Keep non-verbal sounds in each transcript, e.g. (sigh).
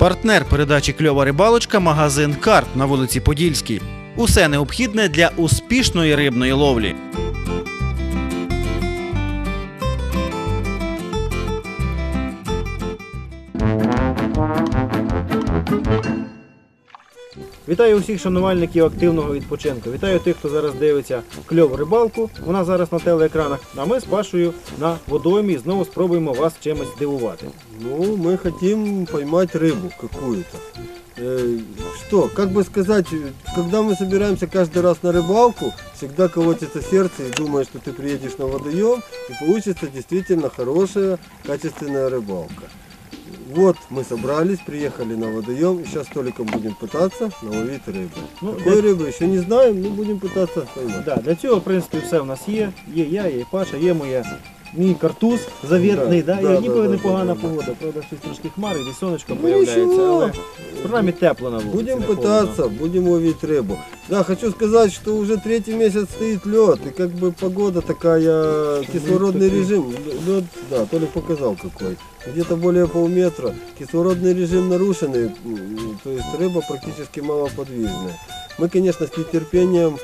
Партнер передачі Кльова рибалочка магазин Карп на вулиці Подільській. Усе необхідне для успішної рибної ловлі. Вітаю усіх шанувальників активного відпочинку. Вітаю тих, хто зараз дивиться кльову рибалку. Вона зараз на телеекранах. А ми з Пашою на водоймі знову спробуємо вас чимось здивувати. Ну, мы хотим поймать рыбу какую-то. Э, Что, как бы сказать, когда мы собираемся каждый раз на рыбалку, всегда колотится сердце и думаешь, что ты приедешь на водоем и получится действительно хорошая, качественная рыбалка. Вот мы собрались, приехали на водоем и сейчас с Толиком будем пытаться наловить рыбы. Ну, Какой рыбы еще не знаем, но будем пытаться поймать. Да, для цього, в принципі, все в нас є. Є я, є Паша, є моя. Мій картуз завітний, да, Да, і да, ніколи да, непогана да, да. погода. Правда, щось трошки хмари, і сонечко Ну, появляється, нічого. але принаймні тепло на вулиці. Будем не холодно. пытаться, будем ловить рыбу. Да, хочу сказать, что уже третий месяц стоит лед, и как бы погода такая, кислородный такой. режим, лед, да, Толик показал какой, где-то более полметра, кислородный режим нарушенный, м, то есть рыба практически малоподвижная. Мы, конечно, с нетерпением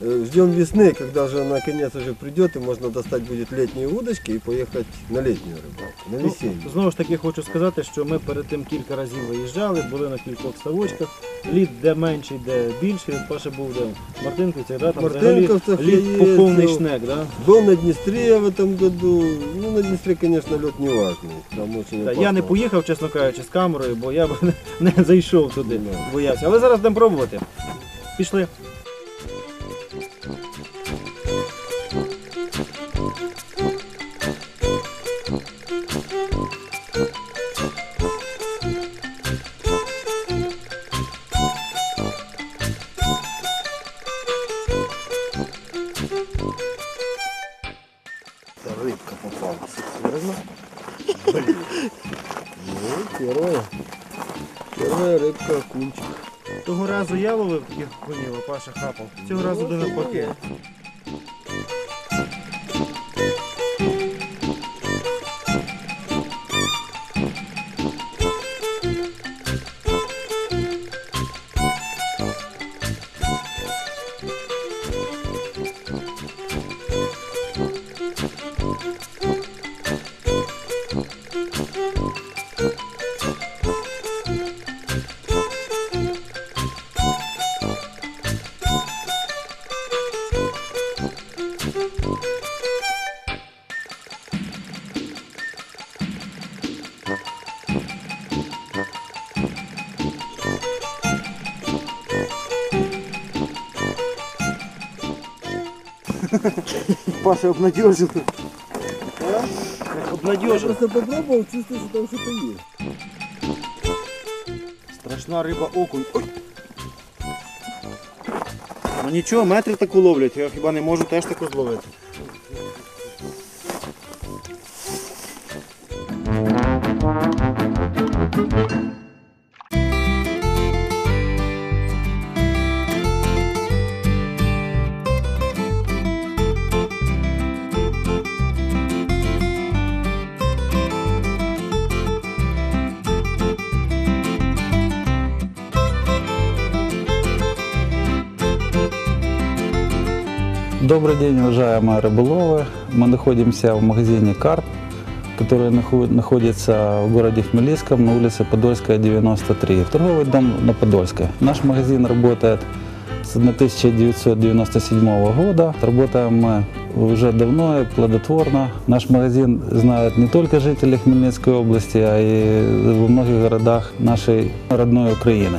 э, ждем весны, когда же она наконец уже придет, и можно достать будет летние удочки и поехать на летнюю рыбалку, на Ну, весеннюю. знову ж таки хочу сказати, що ми перед тим кілька разів виїжджали, були на кількох ставочках. Лід де менший, де більший. От Паша був де в Мартинківці, да, там взагалі Мартинківцях я лід по повний їздив. шнек, да? Был на Днестре в этом году. Ну, на Днестре, конечно, лед не важный. Там очень Та, опасно. я не поїхав, чесно кажучи, з камерою, бо я б не, (laughs) не зайшов туди, Ну. боявся. Але зараз будемо пробувати. Пішли. (laughs) Паша обнадежил. Я Обнадежил. просто попробовал, чувствую, что там что-то есть. Страшна риба окунь. Ой. Ну нічого, метрів таку ловлять, я хіба не можу теж таку зловити. Добрый день, уважаемые рыболовы. Мы находимся в магазине «Карп», который нахо- находится в городе Хмельницком на улице Подольская, 93. Торговый дом на Подольской. Наш магазин работает с 1997 года. Работаем мы уже давно и плодотворно. Наш магазин знают не только жители Хмельницкой области, а и во многих городах нашей родной Украины.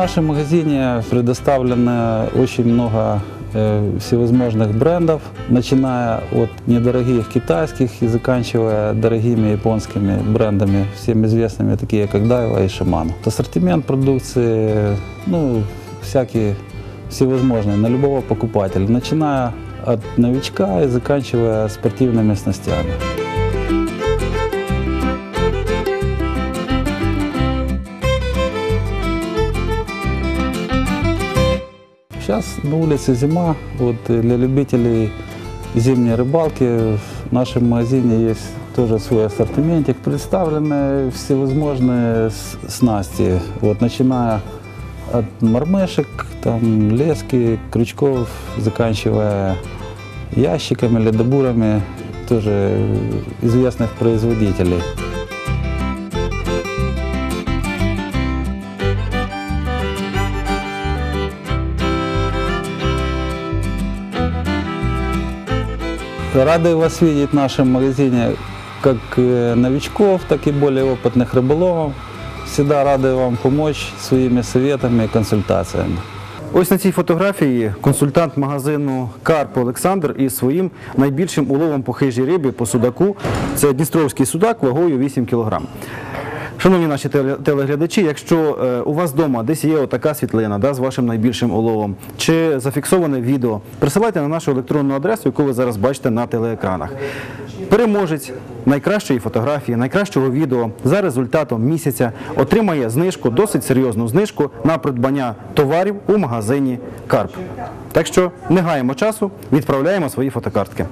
нашем магазине предоставлено очень много э, всевозможных брендов, начиная от недорогих китайских и заканчивая дорогими японскими брендами, всем известными, такие как Daiwa и Shimano. Ассортимент продукции, ну, всякие всевозможные, на любого покупателя, начиная от новичка и заканчивая спортивными снастями. Сейчас на улице зима. Вот э, для любителей зимней рыбалки в нашем магазине есть тоже свой ассортиментик. Представлены всевозможные с- снасти. Вот, начиная от мормышек, там, лески, крючков, заканчивая ящиками, ледобурами тоже э, известных производителей. Рады вас видеть в нашем магазине как э, новичков, так и более опытных рыболовов. Всегда рады вам помочь своими советами и консультациями. Ось на цій фотографії консультант магазину Карп Олександр із своїм найбільшим уловом по хижій рибі по судаку. Це Дністровський судак вагою 8 кг. Шановні наші телеглядачі, якщо е, у вас вдома десь є отака світлина з вашим найбільшим уловом, чи зафіксоване відео, присилайте на нашу електронну адресу, яку ви зараз бачите на телеекранах. Переможець найкращої фотографії, найкращого відео за результатом місяця отримає знижку, досить серйозну знижку на придбання товарів у магазині Карп. Так що не гаємо часу, відправляємо свої фотокартки.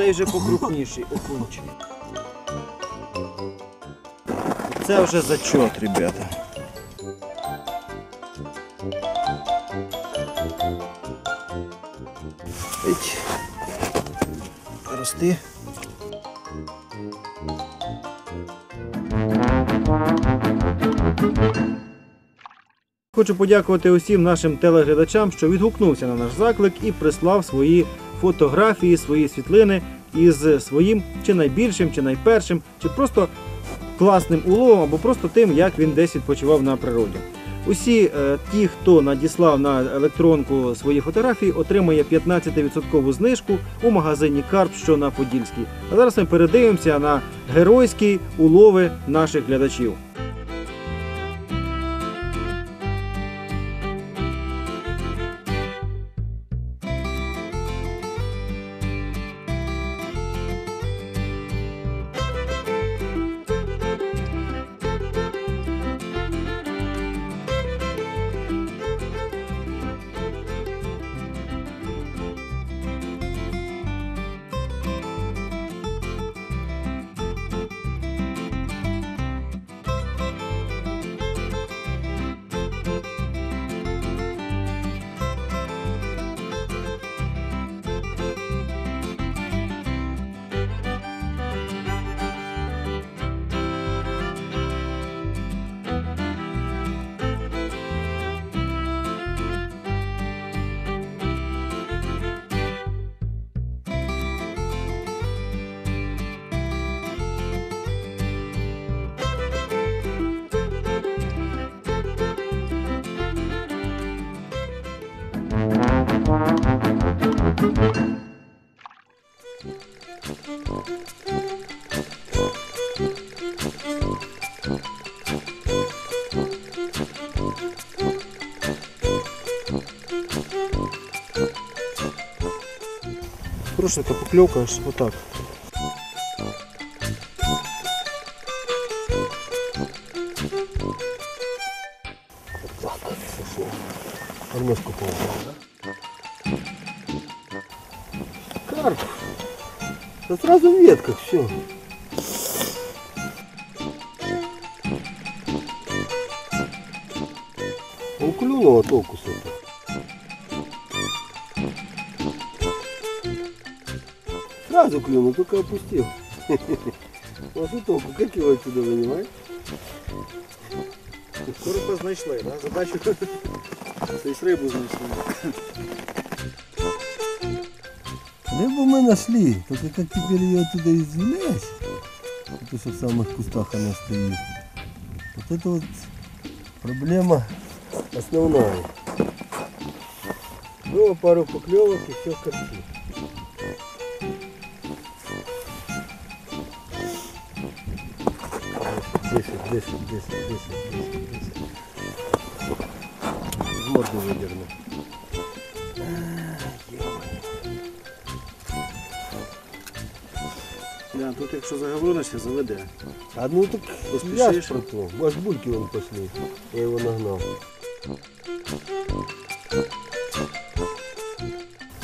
Цей вже покрупніший окунчик. Це вже зачот, ребята. Рости. Хочу подякувати усім нашим телеглядачам, що відгукнувся на наш заклик і прислав свої фотографії, свої світлини із своїм чи найбільшим, чи найпершим, чи просто класним уловом, або просто тим, як він десь відпочивав на природі. Усі е, ті, хто надіслав на електронку свої фотографії, отримає 15% знижку у магазині Карп, що на Подільській. А зараз ми передивимося на геройські улови наших глядачів. Хороша така покльовка, аж отак. Немножко поубрал, да? Карп. Да сразу в ветках, все. У клюнуло толку с этого. сразу клюнул, только опустил. (laughs) Вот и толку, как его отсюда вынимать? Коротко знайшли, да? задачу. (laughs) есть рыбу знаешь. Рыбу мы нашли, только как теперь ее оттуда извлечь, потому что в самых кустах она стоит. Вот это вот проблема основная. Было пару поклевок и все в картине. 10, 10, 10, 10, 10. Морду видерну. Е, да, тут якщо заговоришся, заведе. А ну так я про то. У бульки вон пошли. Я його нагнав.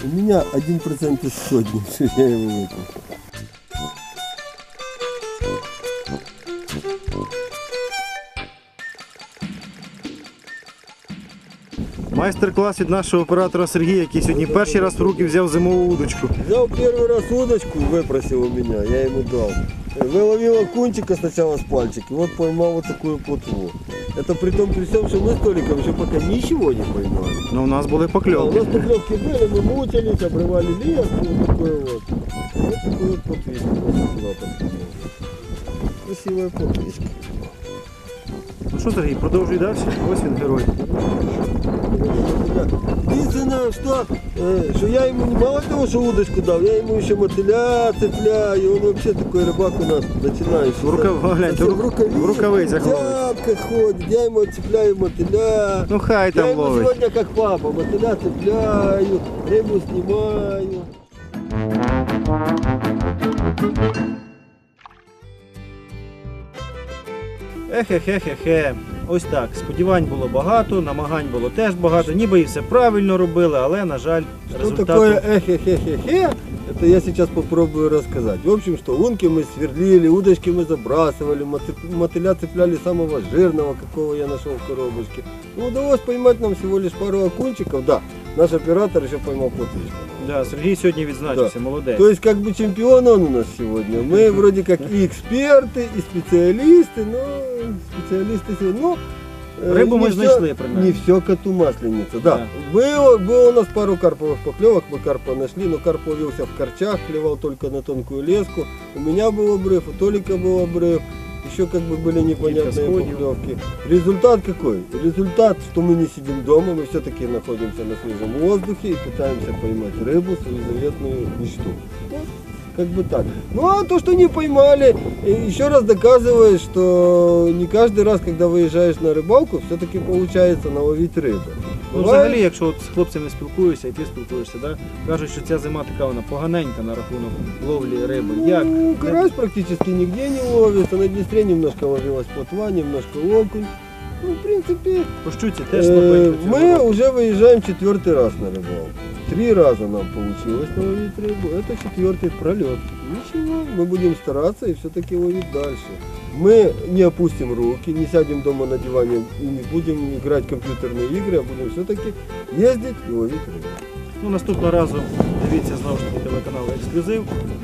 У меня 1% из сотни, я его выпил. Майстер-клас від нашого оператора Сергія, який сьогодні перший раз в руки взяв зимову удочку. Взял первый раз удочку, выпросил у меня, я ему дал. Выловил окунчика сначала с пальчика, и вот поймал вот такую плотву. Это при том, при всем, что мы с Толиком еще пока ничего не поймали. Ну, у нас були Да, у покльовки. нас поклевки были, мы мучились, обрывали лес, вот такой вот. Вот такой вот плотвичка у нас была подкинула. Красивая плотвичка. Ну що, Сергій, продовжуй далі. Ось він герой. Единственное, что, э, что я ему не мало того, что удочку дал, я ему еще мотыля цепляю, он вообще такой рыбак у нас начинающий. В рукав- гляньте, Совсем в рук- в рукавицях в тяпках ходит, я ему цепляю мотыля. Ну хай я там ему ловить. сегодня как папа, мотыля цепляю, рыбу снимаю. Ехе-хе-хе-хе. Ось так. Сподівань було багато, намагань було теж багато. Ніби і все правильно робили, але, на жаль, Что результату. такое эхе-хе-хе-хе, это я сейчас попробую рассказать. В общем, что лунки мы сверлили, удочки мы забрасывали, моты- мотыля цепляли самого жирного, какого я нашел в коробочке. Ну, удалось поймать нам всего лишь пару окунчиков, да. Наш оператор еще поймал плотвичку. Да, Сергій сьогодні відзначився, молодець. То есть, как бы чемпион он у нас сегодня. Мы вроде как и эксперты, и специалисты, но специалисты сегодня, ну, э, Рыбу не мы всё- нашли, примерно. Не все коту масленица, да. Да. Было, было у нас пару карповых поклевок, мы карпа нашли, но карп ловился в корчах, клевал только на тонкую леску. У меня был обрыв, у Толика был обрыв. Еще как бы были непонятные поклевки. Результат какой? Результат, что мы не сидим дома, мы все-таки находимся на свежем воздухе и пытаемся поймать рыбу, свою заветную мечту. Вот, как бы так. Ну а то, что не поймали, еще раз доказывает, что не каждый раз, когда выезжаешь на рыбалку, все-таки получается наловить рыбу. Ну, Бывает- взагалі, якщо от з хлопцями спілкуюся, і ти спілкуєшся, да, кажуть, що ця зима така вона поганенька на рахунок ловлі риби. Як? Ну, карась практически нигде не ловится, на Днестре немножко ловилась плотва, немножко окунь. Ну, в принципе, По щуці теж э, слабенько. цього мы року. уже выезжаем четвертый раз на рыбалку. Три раза нам получилось наловить рыбу, это четвертый пролет. Ничего, мы будем стараться и все-таки ловить дальше. Мы не опустим руки, не сядем дома на диване и не будем играть в компьютерные игры, а будем все-таки ездить и ловить рыбу. Ну, наступного разу дивіться знову ж таки телеканал Ексклюзив.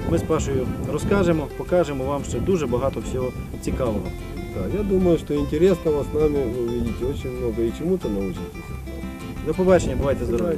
Ми з Пашею розкажемо, покажемо вам ще дуже багато всього цікавого. Да, я думаю, что интересного с нами вы увидите очень много и чему-то научитесь. До побачення, бувайте здорові.